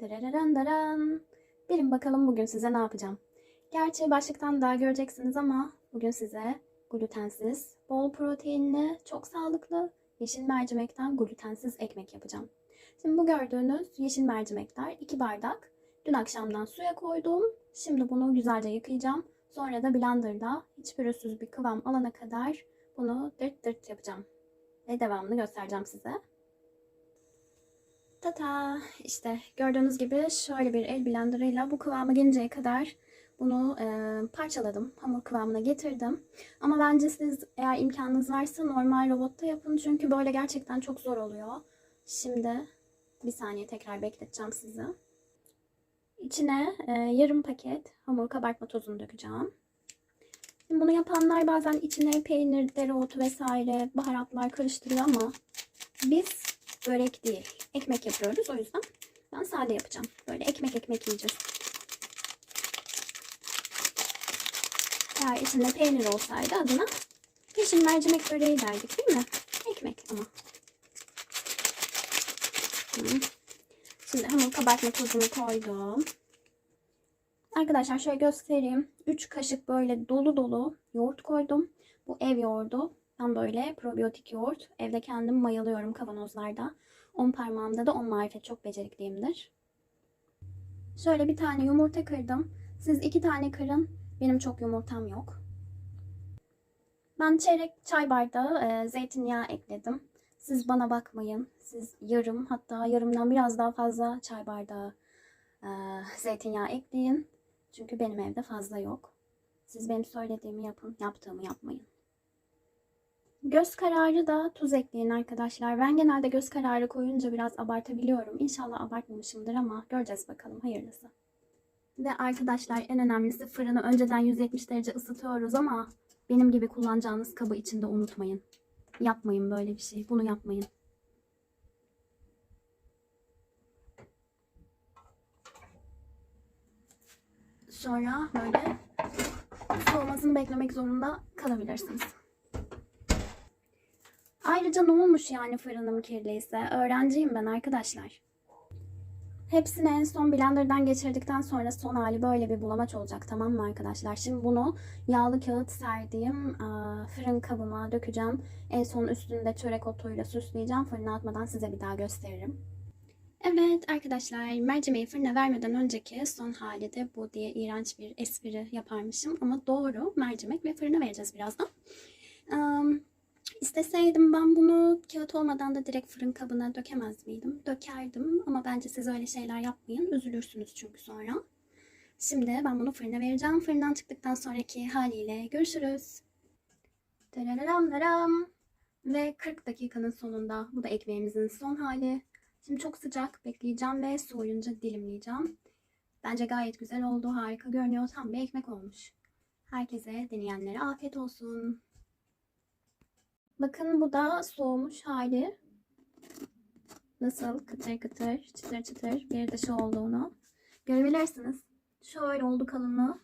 Dararan daran. Bilin bakalım bugün size ne yapacağım. Gerçi başlıktan daha göreceksiniz ama bugün size glutensiz, bol proteinli, çok sağlıklı yeşil mercimekten glutensiz ekmek yapacağım. Şimdi bu gördüğünüz yeşil mercimekler 2 bardak. Dün akşamdan suya koydum. Şimdi bunu güzelce yıkayacağım. Sonra da blenderda hiç pürüzsüz bir kıvam alana kadar bunu dırt dırt yapacağım. Ve devamını göstereceğim size. Tata işte gördüğünüz gibi şöyle bir el blenderıyla bu kıvama gelinceye kadar bunu e, parçaladım. Hamur kıvamına getirdim. Ama bence siz eğer imkanınız varsa normal robotta yapın. Çünkü böyle gerçekten çok zor oluyor. Şimdi bir saniye tekrar bekleteceğim sizi. İçine e, yarım paket hamur kabartma tozunu dökeceğim. Şimdi bunu yapanlar bazen içine peynir, dereotu vesaire baharatlar karıştırıyor ama biz börek değil, ekmek yapıyoruz. O yüzden ben sade yapacağım. Böyle ekmek ekmek yiyeceğiz. Eğer içinde peynir olsaydı adına yeşil mercimek böreği derdik değil mi? Ekmek ama. Şimdi hamur kabartma tozunu koydum. Arkadaşlar şöyle göstereyim. 3 kaşık böyle dolu dolu yoğurt koydum. Bu ev yoğurdu. Ben böyle probiyotik yoğurt. Evde kendim mayalıyorum kavanozlarda. 10 parmağımda da 10 marifet çok becerikliyimdir. Şöyle bir tane yumurta kırdım. Siz iki tane kırın. Benim çok yumurtam yok. Ben çeyrek çay bardağı e, zeytinyağı ekledim. Siz bana bakmayın. Siz yarım hatta yarımdan biraz daha fazla çay bardağı e, zeytinyağı ekleyin. Çünkü benim evde fazla yok. Siz benim söylediğimi yapın, yaptığımı yapmayın. Göz kararı da tuz ekleyin arkadaşlar. Ben genelde göz kararı koyunca biraz abartabiliyorum. İnşallah abartmamışımdır ama göreceğiz bakalım hayırlısı. Ve arkadaşlar en önemlisi fırını önceden 170 derece ısıtıyoruz ama benim gibi kullanacağınız kabı içinde unutmayın. Yapmayın böyle bir şey. Bunu yapmayın. Sonra böyle soğumasını beklemek zorunda kalabilirsiniz. Ayrıca ne olmuş yani fırınım kirliyse? Öğrenciyim ben arkadaşlar. Hepsini en son blenderdan geçirdikten sonra son hali böyle bir bulamaç olacak tamam mı arkadaşlar? Şimdi bunu yağlı kağıt serdiğim fırın kabıma dökeceğim. En son üstünde çörek otuyla süsleyeceğim. Fırına atmadan size bir daha gösteririm. Evet arkadaşlar mercimeği fırına vermeden önceki son hali de bu diye iğrenç bir espri yaparmışım. Ama doğru mercimek ve fırına vereceğiz birazdan. Um, İsteseydim ben bunu kağıt olmadan da direkt fırın kabına dökemez miydim? Dökerdim ama bence siz öyle şeyler yapmayın. Üzülürsünüz çünkü sonra. Şimdi ben bunu fırına vereceğim. Fırından çıktıktan sonraki haliyle görüşürüz. Ve 40 dakikanın sonunda bu da ekmeğimizin son hali. Şimdi çok sıcak bekleyeceğim ve soğuyunca dilimleyeceğim. Bence gayet güzel oldu. Harika görünüyor. Tam bir ekmek olmuş. Herkese deneyenlere afiyet olsun. Bakın bu da soğumuş hali. Nasıl kıtır kıtır, çıtır çıtır bir dışı olduğunu görebilirsiniz. Şöyle oldu kalınlığı.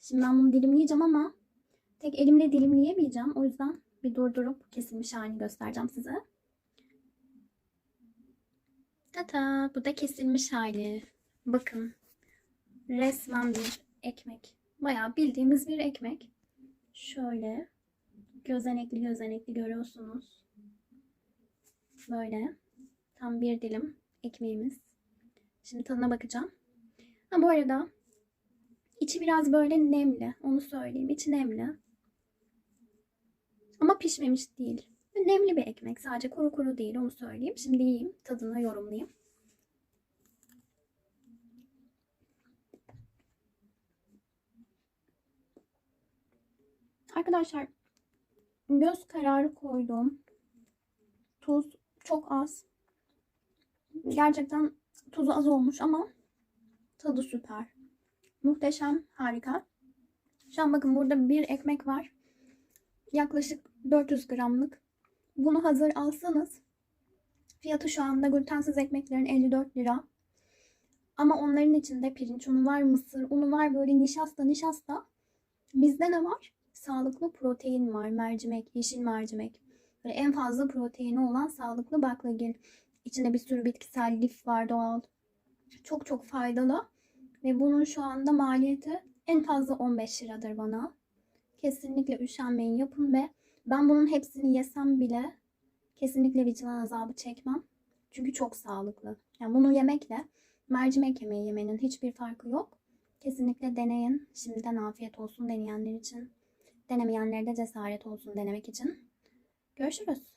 Şimdi ben bunu dilimleyeceğim ama tek elimle dilimleyemeyeceğim. O yüzden bir durdurup kesilmiş halini göstereceğim size. Tata bu da kesilmiş hali. Bakın resmen bir ekmek. Bayağı bildiğimiz bir ekmek. Şöyle gözenekli gözenekli görüyorsunuz. Böyle. Tam bir dilim ekmeğimiz. Şimdi tadına bakacağım. Ha bu arada içi biraz böyle nemli. Onu söyleyeyim. İçi nemli. Ama pişmemiş değil. Nemli bir ekmek. Sadece kuru kuru değil. Onu söyleyeyim. Şimdi yiyeyim. Tadını yorumlayayım. Arkadaşlar göz kararı koydum. Tuz çok az. Gerçekten tuzu az olmuş ama tadı süper. Muhteşem, harika. Şu an bakın burada bir ekmek var. Yaklaşık 400 gramlık. Bunu hazır alsanız fiyatı şu anda glutensiz ekmeklerin 54 lira. Ama onların içinde pirinç unu var, mısır unu var, böyle nişasta nişasta. Bizde ne var? Sağlıklı protein var. Mercimek, yeşil mercimek. Böyle en fazla proteini olan sağlıklı baklagil. İçinde bir sürü bitkisel lif var doğal. Çok çok faydalı. Ve bunun şu anda maliyeti en fazla 15 liradır bana. Kesinlikle üşenmeyin yapın ve ben bunun hepsini yesem bile kesinlikle vicdan azabı çekmem. Çünkü çok sağlıklı. Yani bunu yemekle mercimek yemeği yemenin hiçbir farkı yok. Kesinlikle deneyin. Şimdiden afiyet olsun deneyenler için. Denemeyenlere de cesaret olsun denemek için. Görüşürüz.